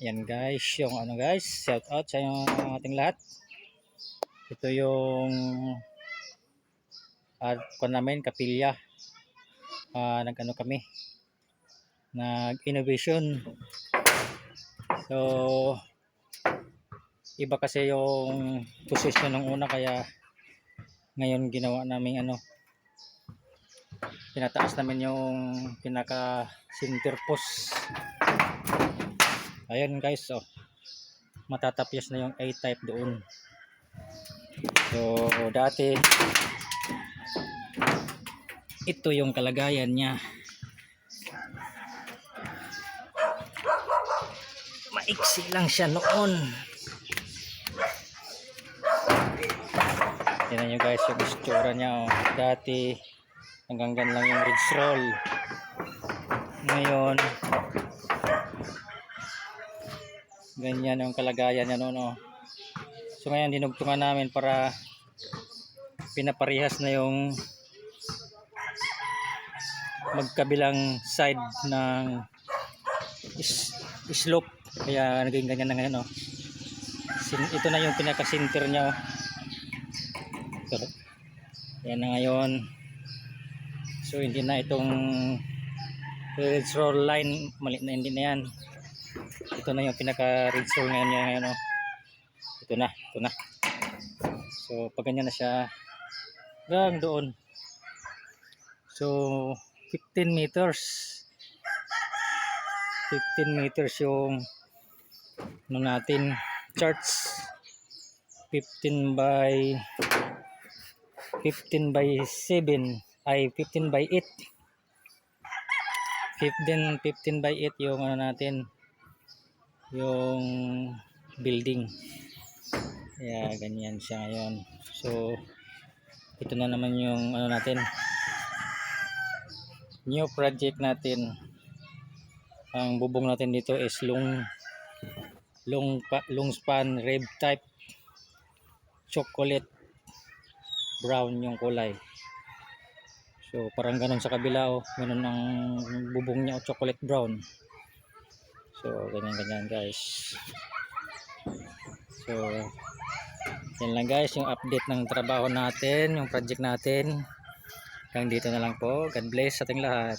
Yan guys, yung ano guys, shout out sa yung ating lahat. Ito yung at uh, namin kapilya. Ah, nag-ano kami. Nag-innovation. So iba kasi yung position ng una kaya ngayon ginawa namin ano pinataas namin yung pinaka center post ayun guys oh matatapyas na yung A-type doon so dati ito yung kalagayan niya maiksi lang siya noon Tingnan nyo guys yung istura niya oh. Dati hanggang gan lang yung ridge roll. Ngayon ganyan yung kalagayan niya noon oh. So ngayon dinugtungan namin para pinaparehas na yung magkabilang side ng is, slope kaya naging ganyan na ngayon oh. Ito na yung pinaka center niya oh. Yan na ngayon. So, hindi na itong ridge roll line. Mali na hindi na yan. Ito na yung pinaka roll ngayon niya ngayon. Oh. Ito na. Ito na. So, pag ganyan na siya hanggang doon. So, 15 meters. 15 meters yung ano natin charts 15 by 15 by 7 ay 15 by 8 15 15 by 8 yung ano natin yung building. Kaya ganyan siya ngayon. So ito na naman yung ano natin. New project natin. Ang bubong natin dito is long long long span rib type chocolate brown yung kulay. So parang ganun sa kabila oh. Ganun ang bubong niya oh, chocolate brown so ganyan ganyan guys. So yan lang guys yung update ng trabaho natin yung project natin. Hanggang dito na lang po. God bless sa ating lahat